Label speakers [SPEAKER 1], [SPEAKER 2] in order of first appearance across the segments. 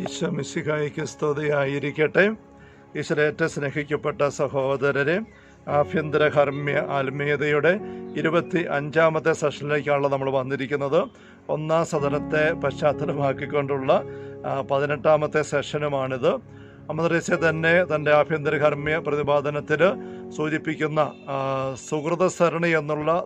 [SPEAKER 1] ഈശോ മിശിഹായിക്ക് സ്തുതിയായിരിക്കട്ടെ. ഈശ്വരേറ്റ സ്നേഹിക്കപ്പെട്ട സഹോദരരെ ആഭ്യന്തര ഹർമ്മ്യ ആത്മീയതയുടെ ഇരുപത്തി അഞ്ചാമത്തെ സെഷനിലേക്കാണല്ലോ നമ്മൾ വന്നിരിക്കുന്നത്. ഒന്നാം സദനത്തെ പശ്ചാത്തലമാക്കിക്കൊണ്ടുള്ള പതിനെട്ടാമത്തെ സെഷനുമാണിത്. അമദ്രസ്യ തന്നെ തന്റെ ആഭ്യന്തര കർമ്മ്യ പ്രതിപാദനത്തിൽ സൂചിപ്പിക്കുന്ന സുഹൃത സരണി എന്നുള്ള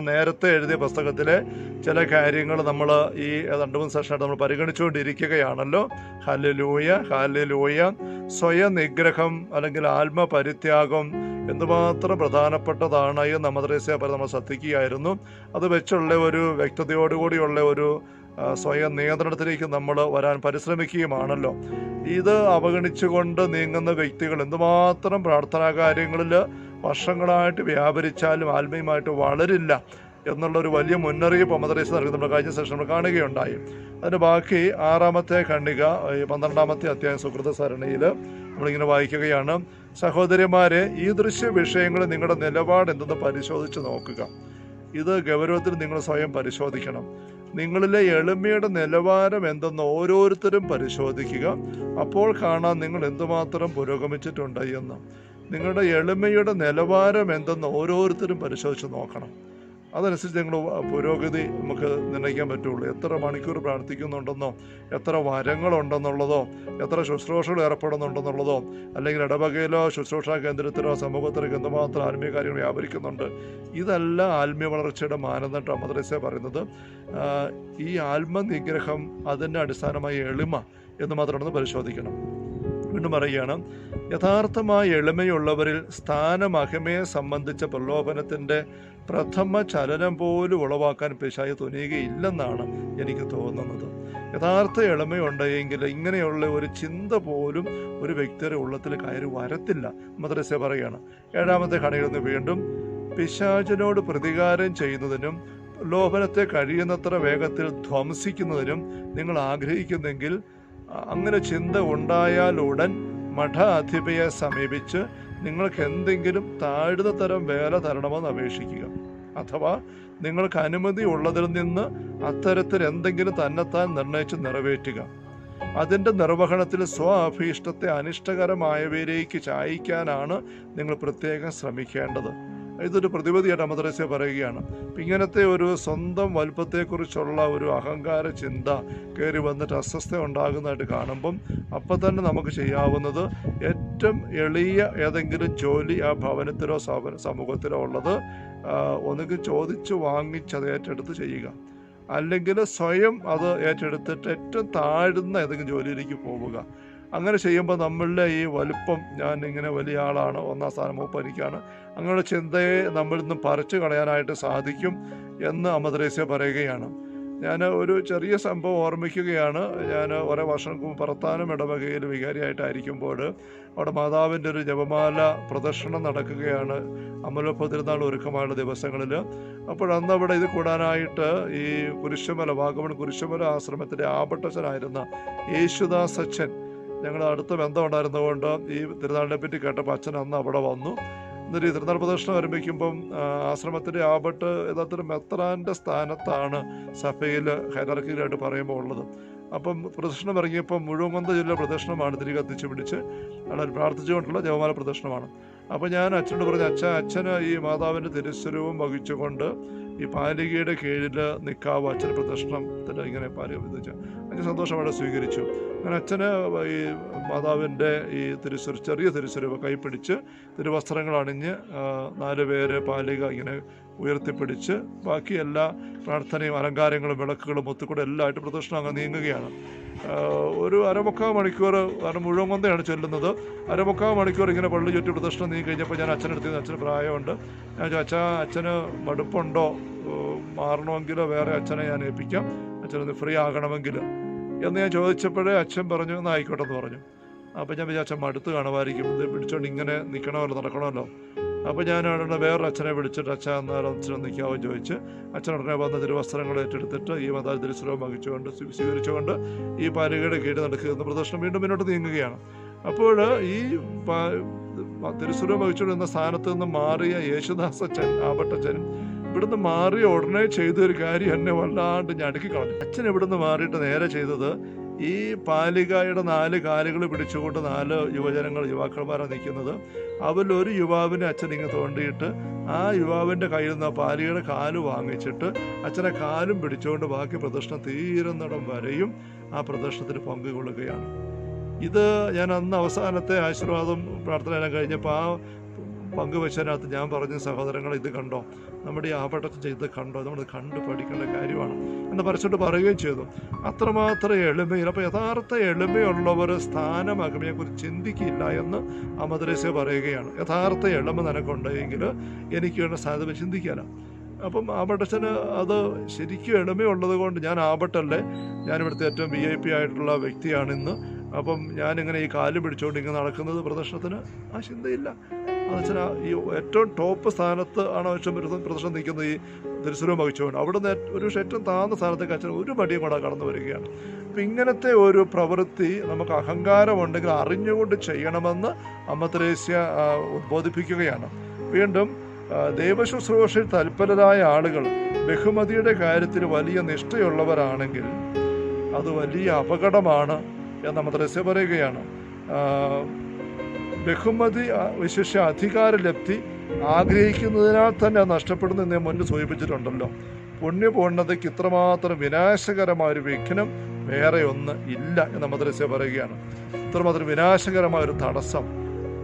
[SPEAKER 1] നേരത്തെ എഴുതിയ പുസ്തകത്തിലെ ചില കാര്യങ്ങൾ നമ്മൾ ഈ രണ്ട് മൂന്ന് സെഷനായിട്ട് നമ്മൾ പരിഗണിച്ചുകൊണ്ടിരിക്കുകയാണല്ലോ. Hallelujah hallelujah. സ്വയം നിഗ്രഹം അല്ലെങ്കിൽ ആത്മപരിത്യാഗം എന്തുമാത്രം പ്രധാനപ്പെട്ടതാണ് എന്ന് നമ്മദ്രസ്യ പരം നമ്മൾ ശ്രദ്ധിക്കുകയായിരുന്നു. അത് വെച്ചുള്ള ഒരു വ്യക്തതയോടുകൂടിയുള്ള ഒരു സ്വയം നിയന്ത്രണത്തിലേക്ക് നമ്മൾ വരാൻ പരിശ്രമിക്കുകയുമാണല്ലോ. ഇത് അവഗണിച്ചുകൊണ്ട് നീങ്ങുന്ന വ്യക്തികൾ എന്തുമാത്രം പ്രാർത്ഥനാ കാര്യങ്ങളിൽ വർഷങ്ങളായിട്ട് വ്യാപരിച്ചാലും ആത്മീയമായിട്ട് വളരില്ല എന്നുള്ള ഒരു വലിയ മുന്നറിയിപ്പ് അമദ്രേസ് നൽകി നമ്മൾ കഴിഞ്ഞ സെഷൻ നമ്മൾ കാണുകയുണ്ടായി. അതിന് ബാക്കി ആറാമത്തെ ഖണ്ഡിക ഈ പന്ത്രണ്ടാമത്തെ അധ്യായം സുഹൃത സരണിയിൽ നമ്മളിങ്ങനെ വായിക്കുകയാണ്. സഹോദരിമാരെ ഈ ദൃശ്യ വിഷയങ്ങൾ നിങ്ങളുടെ നിലപാട് എന്തെന്ന് പരിശോധിച്ച് നോക്കുക. ഇത് ഗൗരവത്തിൽ നിങ്ങൾ സ്വയം പരിശോധിക്കണം. നിങ്ങളിലെ എളിമയുടെ നിലവാരം എന്തെന്ന് ഓരോരുത്തരും പരിശോധിക്കുക. അപ്പോൾ കാണാൻ നിങ്ങൾ എന്തുമാത്രം പുരോഗമിച്ചിട്ടുണ്ട് എന്ന്. നിങ്ങളുടെ എളിമയുടെ നിലവാരം എന്തെന്ന് ഓരോരുത്തരും പരിശോധിച്ച് നോക്കണം. അതനുസരിച്ച് നിങ്ങൾ പുരോഗതി നമുക്ക് നിർണയിക്കാൻ പറ്റുള്ളൂ. എത്ര മണിക്കൂർ പ്രാർത്ഥിക്കുന്നുണ്ടെന്നോ എത്ര വരങ്ങളുണ്ടെന്നുള്ളതോ എത്ര ശുശ്രൂഷകൾ ഏർപ്പെടുന്നുണ്ടെന്നുള്ളതോ അല്ലെങ്കിൽ ഇടവകയിലോ ശുശ്രൂഷാ കേന്ദ്രത്തിലോ സമൂഹത്തിലോ എന്തുമാത്രം ആത്മീയ കാര്യങ്ങൾ വ്യാപരിക്കുന്നുണ്ട് ഇതല്ല ആത്മീയ വളർച്ചയുടെ മാനദണ്ഡം മദ്രസ പറയുന്നത്. ഈ ആത്മനിഗ്രഹം അതിന്റെ അടിസ്ഥാനമായ എളിമ എന്ന് മാത്രമാണെന്ന് പരിശോധിക്കണം. വീണ്ടും പറയുകയാണ് യഥാർത്ഥമായ എളിമയുള്ളവരിൽ സ്ഥാനമഹിമയെ സംബന്ധിച്ച പ്രലോഭനത്തിന്റെ പ്രഥമ ചലനം പോലും ഉളവാക്കാൻ പിശായി തുനിയുകയില്ലെന്നാണ് എനിക്ക് തോന്നുന്നത്. യഥാർത്ഥ എളിമയുണ്ടെങ്കിൽ ഇങ്ങനെയുള്ള ഒരു ചിന്ത പോലും ഒരു വ്യക്തിയുടെ ഉള്ളത്തിൽ കയറി വരത്തില്ല മദ്രസ പറയുകയാണ് ഏഴാമത്തെ കണിയിൽ നിന്ന് വീണ്ടും പിശാചിനോട് പ്രതികാരം ചെയ്യുന്നതിനും ലോഭനത്തെ കഴിയുന്നത്ര വേഗത്തിൽ ധ്വംസിക്കുന്നതിനും നിങ്ങൾ ആഗ്രഹിക്കുന്നെങ്കിൽ അങ്ങനെ ചിന്ത ഉണ്ടായാലുടൻ മഠാധിപയെ സമീപിച്ച് നിങ്ങൾക്ക് എന്തെങ്കിലും താഴ്ന്ന തരം വേല തരണമെന്ന് അപേക്ഷിക്കുക. അഥവാ നിങ്ങൾക്ക് അനുമതി ഉള്ളതിൽ നിന്ന് അത്തരത്തിൽ എന്തെങ്കിലും തന്നെത്താൻ നിർണയിച്ച് നിറവേറ്റുക. അതിന്റെ നിർവഹണത്തിൽ സ്വ അഭീഷ്ടത്തെ അനിഷ്ടകരമായവയിലേക്ക് ചായ്ക്കാനാണ് നിങ്ങൾ പ്രത്യേകം ശ്രമിക്കേണ്ടത്. ഇതൊരു പ്രതിവിധിയായിട്ട് അമദ്രസ്യ പറയുകയാണ്. ഇങ്ങനത്തെ ഒരു സ്വന്തം വലുപ്പത്തെക്കുറിച്ചുള്ള ഒരു അഹങ്കാര ചിന്ത കയറി വന്നിട്ട് അസ്വസ്ഥ ഉണ്ടാകുന്നതായിട്ട് കാണുമ്പം അപ്പം തന്നെ നമുക്ക് ചെയ്യാവുന്നത് ഏറ്റവും എളിയ ഏതെങ്കിലും ജോലി ആ ഭവനത്തിലോ സമൂഹത്തിലോ ഉള്ളത് ഒന്നുകിൽ ചോദിച്ചു വാങ്ങിച്ചത് ഏറ്റെടുത്ത് ചെയ്യുക. അല്ലെങ്കിൽ സ്വയം അത് ഏറ്റെടുത്തിട്ട് ഏറ്റവും താഴ്ന്ന ഏതെങ്കിലും ജോലിയിലേക്ക് പോവുക. അങ്ങനെ ചെയ്യുമ്പോൾ നമ്മളുടെ ഈ വലുപ്പം ഞാൻ ഇങ്ങനെ വലിയ ആളാണ് ഒന്നാം സ്ഥാനം മൂപ്പനിക്കാണ് അങ്ങനെയുള്ള ചിന്തയെ നമ്മളിൽ നിന്ന് പറിച്ചു കളയാനായിട്ട് സാധിക്കും എന്ന് അമദ്രേസ്യ പറയുകയാണ്. ഞാൻ ഒരു ചെറിയ സംഭവം ഓർമ്മിക്കുകയാണ്. ഞാൻ ഒരേ വർഷം പുറത്താനും ഇടവകയിൽ വികാരിയായിട്ടായിരിക്കുമ്പോൾ അവിടെ മാതാവിന്റെ ഒരു ജപമാല പ്രദർശനം നടക്കുകയാണ്. അമലോപ്പ തിരുനാൾ ഒരുക്കമായുള്ള ദിവസങ്ങളിൽ. അപ്പോൾ അന്ന് അവിടെ ഇത് കൂടാനായിട്ട് ഈ കുരിശുമല വാഗമൺ കുരിശുമല ആശ്രമത്തിന്റെ ആപട്ടച്ചനായിരുന്ന യേശുദാസ് ഞങ്ങൾ അടുത്ത ബന്ധം ഉണ്ടായിരുന്നതുകൊണ്ട് ഈ തിരുനാളിനെ പറ്റി കേട്ടപ്പോൾ അച്ഛൻ അന്ന് അവിടെ വന്നു. എന്നിട്ട് ഈ തിരുനാൾ പ്രദക്ഷിണം ആരംഭിക്കുമ്പം ആശ്രമത്തിന്റെ ആപട്ട് യഥാർത്ഥത്തിൽ മെത്രാന്റെ സ്ഥാനത്താണ് സഭയിൽ ഹൈറാർക്കിയിലായിട്ട് പറയുമ്പോൾ ഉള്ളത്. അപ്പം പ്രദക്ഷിണം ഇറങ്ങിയപ്പോൾ മുഴുവൻ ജില്ല പ്രദക്ഷിണമാണ് തിരികെ കത്തിച്ച് പിടിച്ച് അവിടെ പ്രാർത്ഥിച്ചുകൊണ്ടുള്ള ജപമാല പ്രദക്ഷിണമാണ്. അപ്പോൾ ഞാൻ അച്ഛനോട് പറഞ്ഞു അച്ഛൻ അച്ഛന് ഈ മാതാവിന്റെ തിരുസ്വരൂപം വഹിച്ചുകൊണ്ട് ഈ പാലികയുടെ കീഴിൽ നിൽക്കാവോ അച്ഛൻ പ്രദർശനത്തിൽ ഇങ്ങനെ പാലിക വിധിച്ചു അച്ഛൻ സന്തോഷമായിട്ട് സ്വീകരിച്ചു. അങ്ങനെ അച്ഛന് ഈ മാതാവിന്റെ ഈ തിരുസ്വര ചെറിയ തിരുസ്വരൂപ കൈപ്പിടിച്ച് തിരുവസ്ത്രങ്ങൾ അണിഞ്ഞ് നാല് പേര് പാലിക ഇങ്ങനെ ഉയർത്തിപ്പിടിച്ച് ബാക്കി എല്ലാ പ്രാർത്ഥനയും അലങ്കാരങ്ങളും വിളക്കുകളും ഒത്തുകൂടെ എല്ലാമായിട്ട് പ്രദർശനം അങ്ങ് നീങ്ങുകയാണ്. ഒരു അരമുക്കാൽ മണിക്കൂർ കാരണം മുഴുവൻ കൊന്തയാണ് ചൊല്ലുന്നത്. അരമുക്കാൽ മണിക്കൂർ ഇങ്ങനെ പള്ളി ചുറ്റി പ്രദർശനം നീങ്ങി കഴിഞ്ഞപ്പോൾ ഞാൻ അച്ഛനെടുത്ത് അച്ഛന് പ്രായമുണ്ട്. ഞാൻ അച്ഛാ അച്ഛന് മടുപ്പുണ്ടോ? മാറണമെങ്കിൽ വേറെ അച്ഛനെ ഞാൻ ഏൽപ്പിക്കാം. അച്ഛനൊന്ന് ഫ്രീ ആകണമെങ്കിൽ. എന്ന് ഞാൻ ചോദിച്ചപ്പോഴേ അച്ഛൻ പറഞ്ഞു എന്നായിക്കോട്ടെ എന്ന് പറഞ്ഞു. അപ്പോൾ ഞാൻ വിചാരിച്ച മടുത്ത് കാണുമായിരിക്കും. ഇത് പിടിച്ചോണ്ട് ഇങ്ങനെ നിൽക്കണമല്ലോ നടക്കണമല്ലോ. അപ്പോൾ ഞാൻ ഉടനെ വേറൊരു അച്ഛനെ വിളിച്ചിട്ട് അച്ഛൻ എന്നാലും അച്ഛനെ നിൽക്കാമോ ചോദിച്ച് അച്ഛൻ ഉടനെ വന്ന തിരുവസ്ത്രങ്ങൾ ഏറ്റെടുത്തിട്ട് ഈ മതാ തിരുസ്വരവും വഹിച്ചുകൊണ്ട് സ്വീ- സ്വീകരിച്ചുകൊണ്ട് ഈ പാലികയുടെ കീഴിൽ നടക്കുന്ന പ്രദർശനം വീണ്ടും മുന്നോട്ട് നീങ്ങുകയാണ്. അപ്പോൾ ഈ തിരുസ്വരവും വഹിച്ചുകൊണ്ടിരുന്ന സ്ഥാനത്ത് നിന്ന് മാറിയ യേശുദാസച്ചൻ ആപട്ടച്ചൻ ഇവിടുന്ന് മാറിയ ഉടനെ ചെയ്തൊരു കാര്യം എന്നെ വല്ലാണ്ട് അടുക്കി കളഞ്ഞു. അച്ഛൻ ഇവിടുന്ന് മാറിയിട്ട് നേരെ ചെയ്തത് ഈ പാലികായുടെ നാല് കാലുകൾ പിടിച്ചുകൊണ്ട് നാല് യുവജനങ്ങൾ യുവാക്കന്മാരാണ് നിൽക്കുന്നത്. അവരിൽ ഒരു യുവാവിനെ അച്ഛൻ ഇങ്ങനെ തോണ്ടിയിട്ട് ആ യുവാവിന്റെ കയ്യിൽ നിന്ന് ആ പാലികയുടെ കാൽ വാങ്ങിച്ചിട്ട് അച്ഛനെ കാലും പിടിച്ചുകൊണ്ട് ബാക്കി പ്രദർശനം തീരുന്നിടം വരെയും ആ പ്രദർശനത്തിൽ പങ്കുകൊള്ളുകയാണ് ഇത് ഞാൻ അന്ന് അവസാനത്തെ ആശീർവാദം പ്രാർത്ഥന കഴിഞ്ഞപ്പോൾ ആ പങ്കുവച്ചതിനകത്ത് ഞാൻ പറഞ്ഞ സഹോദരങ്ങൾ ഇത് കണ്ടോ? നമ്മുടെ ഈ ആപട്ടത്തിൽ ചെയ്ത് കണ്ടോ? നമ്മൾ കണ്ടു പഠിക്കേണ്ട കാര്യമാണ് എന്ന് പരസ്യമായിട്ട് പറയുകയും ചെയ്തു. അത്രമാത്രം എളിമയിൽ അപ്പോൾ യഥാർത്ഥ എളിമയുള്ളവർ സ്ഥാനമകമയെക്കുറിച്ച് ചിന്തിക്കില്ല എന്ന് അമദ്രേസ പറയുകയാണ്. യഥാർത്ഥ എളിമ നിനക്കുണ്ടെങ്കിൽ എനിക്ക് വേണ്ട സാധ്യത ചിന്തിക്കാനാ. അപ്പം ആബട്ടച്ചന് അത് ശരിക്കും എളിമയുള്ളത് കൊണ്ട് ഞാൻ ആബട്ടല്ലേ ഞാൻ ഇവിടുത്തെ ഏറ്റവും വി ഐ പി ആയിട്ടുള്ള വ്യക്തിയാണിന്ന് അപ്പം ഞാനിങ്ങനെ ഈ കാൽ പിടിച്ചുകൊണ്ട് ഇങ്ങനെ നടക്കുന്നത് പ്രദർശനത്തിന് ആ ചിന്തയില്ല. അച്ഛന ഈ ഏറ്റവും ടോപ്പ് സ്ഥാനത്ത് ആണ് അച്ഛൻ പ്രദർശനം നിൽക്കുന്നത് ഈ ദരിശനവും വഹിച്ചുകൊണ്ട് അവിടുന്ന് നിന്ന് ഒരു ഏറ്റവും താഴ്ന്ന സ്ഥാനത്തേക്ക് അച്ഛൻ ഒരു മടിയും കൂടെ കടന്നു വരികയാണ്. അപ്പം ഇങ്ങനത്തെ ഒരു പ്രവൃത്തി നമുക്ക് അഹങ്കാരമുണ്ടെങ്കിൽ അറിഞ്ഞുകൊണ്ട് ചെയ്യണമെന്ന് അമ്മ ത്രേസ്യ ഉദ്ബോധിപ്പിക്കുകയാണ്. വീണ്ടും ദൈവശുശ്രൂഷയിൽ തൽപരരായ ആളുകൾ ബഹുമതിയുടെ കാര്യത്തിൽ വലിയ നിഷ്ഠയുള്ളവരാണെങ്കിൽ അത് വലിയ അപകടമാണ് എന്ന് അമ്മ ത്രേസ്യ പറയുകയാണ്. ബഹുമതി വിശേഷ അധികാര ലബ്ധി ആഗ്രഹിക്കുന്നതിനാൽ തന്നെ നഷ്ടപ്പെടുന്നു എന്നെ മുന്നിൽ സൂചിപ്പിച്ചിട്ടുണ്ടല്ലോ. പുണ്യപൂർണതയ്ക്ക് ഇത്രമാത്രം വിനാശകരമായ ഒരു വിഘ്നം വേറെ ഒന്ന് ഇല്ല എന്ന് മദ്രസ പറയുകയാണ്. ഇത്രമാത്രം വിനാശകരമായ ഒരു തടസ്സം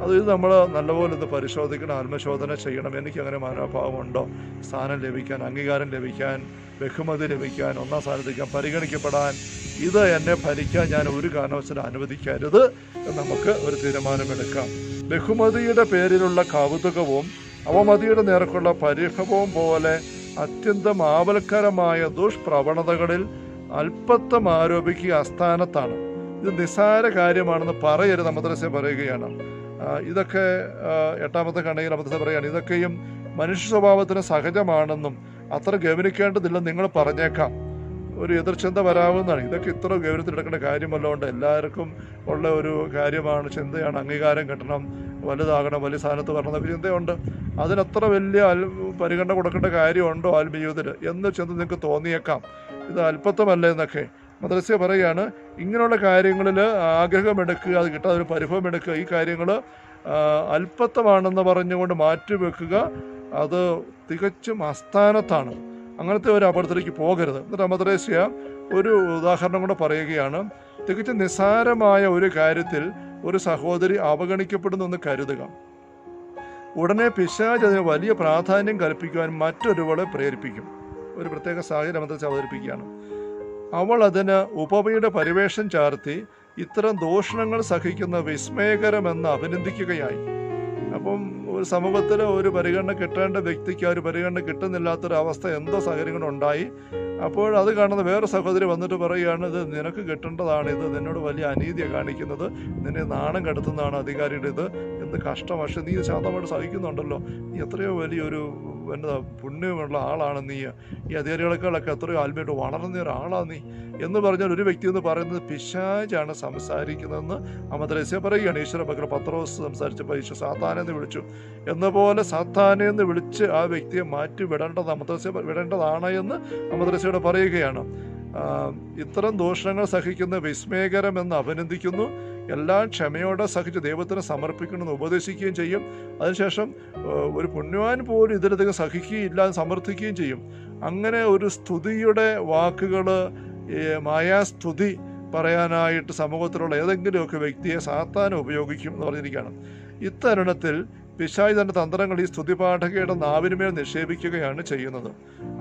[SPEAKER 1] അത് നമ്മൾ നല്ലപോലെ ഇത് പരിശോധിക്കണം ആത്മശോധന ചെയ്യണം. എനിക്ക് അങ്ങനെ മനോഭാവമുണ്ടോ? സ്ഥാനം ലഭിക്കാൻ അംഗീകാരം ലഭിക്കാൻ ബഹുമതി ലഭിക്കാൻ ഒന്നാം സ്ഥാനത്തേക്കാൻ പരിഗണിക്കപ്പെടാൻ ഇത് എന്നെ ഭരിക്കാൻ ഞാൻ ഒരു കാരണവശാലും അനുവദിക്കരുത് നമുക്ക് ഒരു തീരുമാനമെടുക്കാം. ബഹുമതിയുടെ പേരിലുള്ള കൗതുകവും അവമതിയുടെ നേർക്കുള്ള പരിഭവവും പോലെ അത്യന്തം ആവൽക്കരമായ ദുഷ്പ്രവണതകളിൽ അല്പത്വം ആരോപിക്കുക അസ്ഥാനത്താണ്. ഇത് നിസ്സാര കാര്യമാണെന്ന് പറയരുത് മദ്രസ പറയുകയാണ്. ഇതൊക്കെ എട്ടാമത്തെ കണ്ണയിൽ അബദ്ധത്തെ പറയുകയാണ്. ഇതൊക്കെയും മനുഷ്യ സ്വഭാവത്തിന് സഹജമാണെന്നും അത്ര ഗവനിക്കേണ്ടതില്ലെന്ന് നിങ്ങൾ പറഞ്ഞേക്കാം. ഒരു എതിർചിന്ത വരാവുന്നതാണ്. ഇതൊക്കെ ഇത്ര ഗൗരവത്തിലെടുക്കേണ്ട കാര്യമല്ലോണ്ട് എല്ലാവർക്കും ഉള്ള ഒരു കാര്യമാണ്. ചിന്തയാണ് അംഗീകാരം കിട്ടണം വലുതാകണം വലിയ സ്ഥാനത്ത് വരണം എന്നൊക്കെ ചിന്തയുണ്ട്. അതിനത്ര വലിയ പരിഗണന കൊടുക്കേണ്ട കാര്യമുണ്ടോ ആത്മജീവിതത്തിൽ എന്ന് ചിന്ത നിങ്ങൾക്ക് തോന്നിയേക്കാം. ഇത് അല്പത്വമല്ല എന്നൊക്കെ. മദ്രസ്യ പറയുകയാണ് ഇങ്ങനെയുള്ള കാര്യങ്ങളിൽ ആഗ്രഹമെടുക്കുക അത് കിട്ടാതെ ഒരു പരിഭവം എടുക്കുക ഈ കാര്യങ്ങൾ അല്പത്വമാണെന്ന് പറഞ്ഞുകൊണ്ട് മാറ്റിവെക്കുക അത് തികച്ചും അസ്ഥാനത്താണ് അങ്ങനത്തെ ഒരു അപകടത്തിലേക്ക് പോകരുത്. എന്നിട്ട് മദ്രസ്യ ഒരു ഉദാഹരണം കൂടെ പറയുകയാണ് തികച്ചും നിസ്സാരമായ ഒരു കാര്യത്തിൽ ഒരു സഹോദരി അവഗണിക്കപ്പെടുന്നു എന്ന് കരുതുക. ഉടനെ പിശാജ് അതിന് വലിയ പ്രാധാന്യം കൽപ്പിക്കുവാൻ മറ്റൊരുവളെ പ്രേരിപ്പിക്കും. ഒരു പ്രത്യേക സാഹചര്യം അവതരിപ്പിക്കുകയാണ്. അവൾ അതിന് ഉപമയുടെ പരിവേഷം ചാർത്തി ഇത്തരം ദൂഷണങ്ങൾ സഹിക്കുന്ന വിസ്മയകരമെന്ന് അഭിനന്ദിക്കുകയായി. അപ്പം ഒരു സമൂഹത്തിൽ ഒരു പരിഗണന കിട്ടേണ്ട വ്യക്തിക്ക് ആ ഒരു പരിഗണന കിട്ടുന്നില്ലാത്തൊരവസ്ഥ എന്തോ ഉണ്ടായി. അപ്പോൾ അത് കാണുന്ന വേറെ സഹോദരി വന്നിട്ട് പറയുകയാണ് ഇത് നിനക്ക് കിട്ടേണ്ടതാണ് ഇത് നിന്നോട് വലിയ അനീതിയാണ് കാണിക്കുന്നത്. നിന്നെ നാണം കെടുത്തുന്നതാണ് അധികാരിയുടെ ഇത്. എന്ത് കഷ്ടം. പക്ഷെ നീ ശാന്തമായിട്ട് സഹിക്കുന്നുണ്ടല്ലോ. നീ എത്രയോ വലിയൊരു എന്നതാ പുണ്യമുള്ള ആളാണ് നീ. ഈ അധികാരികളെക്കാളൊക്കെ എത്രയോ ആത്മീയമായിട്ട് വളർന്ന ഒരാളാണ് നീ. എന്ന് പറഞ്ഞാൽ ഒരു വ്യക്തി എന്ന് പറയുന്നത് പിശാചാണ് സംസാരിക്കുന്നതെന്ന് അമദ്രസ്യ പറയുകയാണ്. ഈശ്വര പകരം പത്രോസ് സംസാരിച്ചപ്പോൾ ഈശ്വര സാത്താനെന്ന് വിളിച്ചു. എന്ന പോലെ സാത്താനെ എന്ന് വിളിച്ച് ആ വ്യക്തിയെ മാറ്റി വിടേണ്ടത് അമദ്രസ്യ വിടേണ്ടതാണ് എന്ന് അമദ്രസ്യയോട് പറയുകയാണ്. ഇത്തരം ദോഷങ്ങൾ സഹിക്കുന്ന വിസ്മയകരം എന്ന് അഭിനന്ദിക്കുന്നു. എല്ലാം ക്ഷമയോടെ സഹിച്ച് ദൈവത്തിന് സമർപ്പിക്കണമെന്ന് ഉപദേശിക്കുകയും ചെയ്യും. അതിനുശേഷം ഒരു പുണ്യവാൻ പോലും ഇതിലധികം സഹിക്കുകയില്ല സമർത്ഥിക്കുകയും ചെയ്യും. അങ്ങനെ ഒരു സ്തുതിയുടെ വാക്കുകൾ മായാസ്തുതി പറയാനായിട്ട് സമൂഹത്തിലുള്ള ഏതെങ്കിലുമൊക്കെ വ്യക്തിയെ സാത്താനം ഉപയോഗിക്കും എന്ന് പറഞ്ഞിരിക്കുകയാണ്. ഇത്തരുണത്തിൽ പിശായി തന്റെ തന്ത്രങ്ങൾ ഈ സ്തുതിപാഠകയുടെ നാവിനുമേൽ നിക്ഷേപിക്കുകയാണ് ചെയ്യുന്നത്.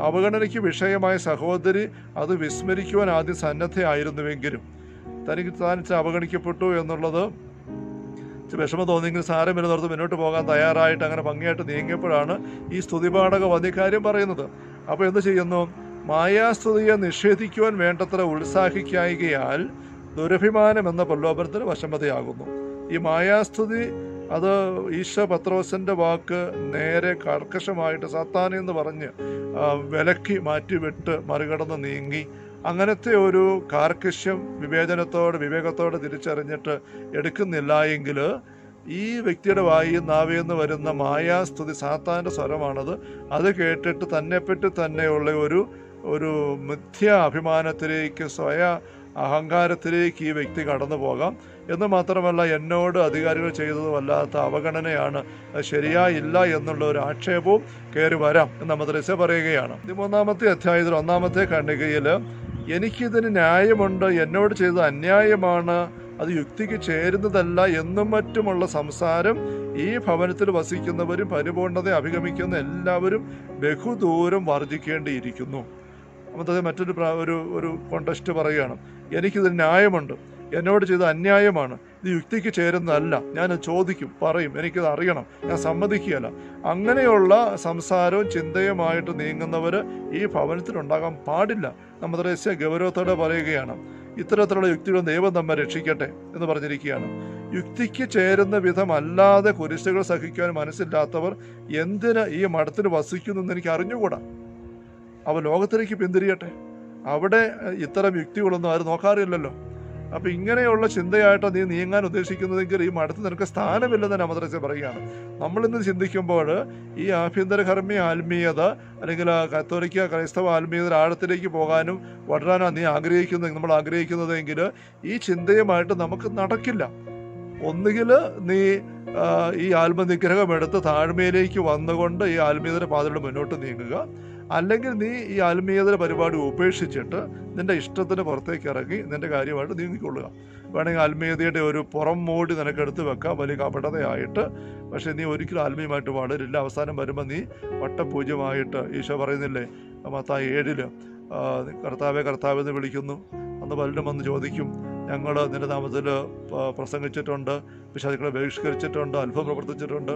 [SPEAKER 1] അവഗണനയ്ക്ക് വിഷയമായ സഹോദരി അത് വിസ്മരിക്കുവാൻ ആദ്യം സന്നദ്ധയായിരുന്നുവെങ്കിലും തനിക്ക് താൻ അവഗണിക്കപ്പെട്ടു എന്നുള്ളത് വിഷമം തോന്നിയെങ്കിൽ സാരം വരുന്നോർത്ത് മുന്നോട്ട് പോകാൻ തയ്യാറായിട്ട് അങ്ങനെ ഭംഗിയായിട്ട് നീങ്ങിയപ്പോഴാണ് ഈ സ്തുതിപാഠക വന്യകാര്യം പറയുന്നത്. അപ്പോൾ എന്ത് ചെയ്യുന്നു? മായാസ്തുതിയെ നിഷേധിക്കുവാൻ വേണ്ടത്ര ഉത്സാഹിക്കായികയാൽ ദുരഭിമാനം എന്ന പ്രലോഭനത്തിന് വശമതയാകുന്നു ഈ മായാസ്തുതി അത് ഈശോ പത്രോസിന്റെ വാക്ക് നേരെ കർക്കശമായിട്ട് സത്താനെന്ന് പറഞ്ഞ് വിലക്കി മാറ്റിവിട്ട് മറികടന്ന് നീങ്ങി അങ്ങനത്തെ ഒരു കാർക്കശ്യം വിവേചനത്തോട് വിവേകത്തോട് തിരിച്ചറിഞ്ഞിട്ട് എടുക്കുന്നില്ല എങ്കിൽ ഈ വ്യക്തിയുടെ വായി നാവിന്ന് വരുന്ന മായാസ്തുതി സാത്താന്റെ സ്വരമാണത്. അത് കേട്ടിട്ട് തന്നെപ്പറ്റി തന്നെയുള്ള ഒരു ഒരു മിഥ്യ അഭിമാനത്തിലേക്ക് സ്വയ അഹങ്കാരത്തിലേക്ക് ഈ വ്യക്തി കടന്നു പോകാം. എന്ന് മാത്രമല്ല എന്നോട് അധികാരികൾ ചെയ്തത് വല്ലാത്ത അവഗണനയാണ്. ശരിയായില്ല എന്നുള്ള ഒരു ആക്ഷേപവും കയറി വരാം എന്ന് മദ്രസ പറയുകയാണ്. പതിമൂന്നാമത്തെ അധ്യായത്തിൽ ഒന്നാമത്തെ ഖണ്ഡികയിൽ എനിക്കിതിന് ന്യായമുണ്ട് എന്നോട് ചെയ്തത് അന്യായമാണ് അത് യുക്തിക്ക് ചേരുന്നതല്ല എന്നും മറ്റുമുള്ള സംസാരം ഈ ഭവനത്തിൽ വസിക്കുന്നവരും പരിപൂർണത അഭിഗമിക്കുന്ന എല്ലാവരും ബഹുദൂരം വർദ്ധിക്കേണ്ടിയിരിക്കുന്നു അന്നത്തെ മറ്റൊരു ഒരു ഒരു കോണ്ടസ്റ്റ് പറയുകയാണ് എനിക്കിത് ന്യായമുണ്ട് എന്നോട് ചെയ്ത അന്യായമാണ് ഇത് യുക്തിക്ക് ചേരുന്നതല്ല ഞാൻ ചോദിക്കും പറയും എനിക്കിത് അറിയണം ഞാൻ സമ്മതിക്കുകയല്ല. അങ്ങനെയുള്ള സംസാരവും ചിന്തയുമായിട്ട് നീങ്ങുന്നവർ ഈ ഭവനത്തിൽ ഉണ്ടാകാൻ പാടില്ല. നമ്മുടെ രഹസ്യ ഗൗരവത്തോടെ പറയുകയാണ്. ഇത്തരത്തിലുള്ള യുക്തികൾ ദൈവം നമ്മെ രക്ഷിക്കട്ടെ എന്ന് പറഞ്ഞിരിക്കുകയാണ്. യുക്തിക്ക് ചേരുന്ന വിധമല്ലാതെ കുരിശുകൾ സഹിക്കാൻ മനസ്സില്ലാത്തവർ എന്തിന് ഈ മഠത്തിൽ വസിക്കുന്നു എന്ന് എനിക്ക് അറിഞ്ഞുകൂടാ? അവ ലോകത്തിലേക്ക് പിന്തിരിയട്ടെ. അവിടെ ഇത്തരം യുക്തികളൊന്നും ആരും നോക്കാറില്ലല്ലോ. അപ്പൊ ഇങ്ങനെയുള്ള ചിന്തയായിട്ട് നീ നീങ്ങാൻ ഉദ്ദേശിക്കുന്നതെങ്കിൽ ഈ മഠത്തിൽ നിനക്ക് സ്ഥാനമില്ലെന്ന് നമദ്രസ പറയുകയാണ്. നമ്മളിന്ന് ചിന്തിക്കുമ്പോൾ ഈ ആഭ്യന്തര ആഭ്യന്തരകർമ്മി ആത്മീയത അല്ലെങ്കിൽ കത്തോലിക്ക ക്രൈസ്തവ ആത്മീയത ആഴത്തിലേക്ക് പോകാനും വളരാനാണ് നീ ആഗ്രഹിക്കുന്നത് നമ്മൾ ആഗ്രഹിക്കുന്നതെങ്കിൽ ഈ ചിന്തയുമായിട്ട് നമുക്ക് നടക്കില്ല. ഒന്നുകിൽ നീ ഈ ആത്മനിഗ്രഹം എടുത്ത് താഴ്മയിലേക്ക് വന്നുകൊണ്ട് ഈ ആത്മീയതയുടെ പാതയുടെ മുന്നോട്ട് നീങ്ങുക. അല്ലെങ്കിൽ നീ ഈ ആത്മീയതയുടെ പരിപാടി ഉപേക്ഷിച്ചിട്ട് നിന്റെ ഇഷ്ടത്തിന് പുറത്തേക്ക് ഇറങ്ങി നിന്റെ കാര്യമായിട്ട് നീങ്ങിക്കൊള്ളുക. വേണമെങ്കിൽ ആത്മീയതയുടെ ഒരു പുറം മോടി നിനക്കെടുത്ത് വെക്കാം വലിയ കപടതയായിട്ട്. പക്ഷേ നീ ഒരിക്കലും ആത്മീയമായിട്ട് വളരില്ല അവസാനം വരുമ്പോൾ നീ വട്ടപൂജ്യമായിട്ട് ഈശോ പറയുന്നില്ലേ? മത്തായി ഏഴിൽ കർത്താവെ കർത്താവ് എന്ന് വിളിക്കുന്നു. അന്ന് പലരും വന്ന് ചോദിക്കും ഞങ്ങൾ നിന്റെ നാമത്തിൽ പ്രസംഗിച്ചിട്ടുണ്ട് പിശാചുക്കളെ ബഹിഷ്കരിച്ചിട്ടുണ്ട് അത്ഭുതം പ്രവർത്തിച്ചിട്ടുണ്ട്.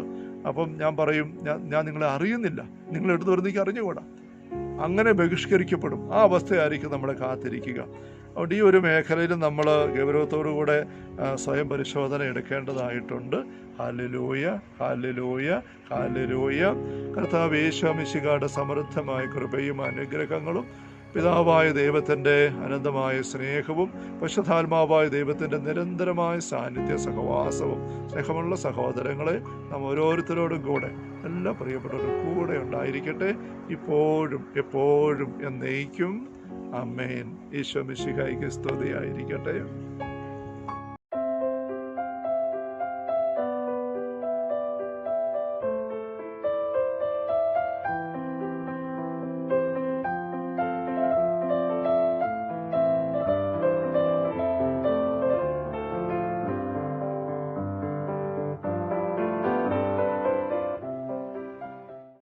[SPEAKER 1] അപ്പം ഞാൻ പറയും ഞാൻ ഞാൻ നിങ്ങളെ അറിയുന്നില്ല. നിങ്ങളെടുത്ത് എനിക്ക് അറിഞ്ഞുകൂടാ? അങ്ങനെ ബഹിഷ്കരിക്കപ്പെടും. ആ അവസ്ഥയായിരിക്കും നമ്മളെ കാത്തിരിക്കുക. അതുകൊണ്ട് ഈ ഒരു മേഖലയിൽ നമ്മൾ ഗൗരവത്തോടു കൂടെ സ്വയം പരിശോധന എടുക്കേണ്ടതായിട്ടുണ്ട്. ഹാലലൂയ ഹാലലൂയ ഹാലലൂയ കർത്താവ് യേശോമിശികാട് സമൃദ്ധമായ കൃപയും അനുഗ്രഹങ്ങളും പിതാവായ ദൈവത്തിന്റെ അനന്തമായ സ്നേഹവും പശുധാത്മാവായ ദൈവത്തിന്റെ നിരന്തരമായ സാന്നിധ്യ സഹവാസവും സ്നേഹമുള്ള സഹോദരങ്ങളെ നാം ഓരോരുത്തരോടും കൂടെ എല്ലാ പ്രിയപ്പെട്ടവരും കൂടെ ഉണ്ടായിരിക്കട്ടെ. ഇപ്പോഴും എപ്പോഴും എന്നേക്കും. അമ്മേൻ ഈശോ മിശിഹായിക്ക് സ്തുതിയായിരിക്കട്ടെ.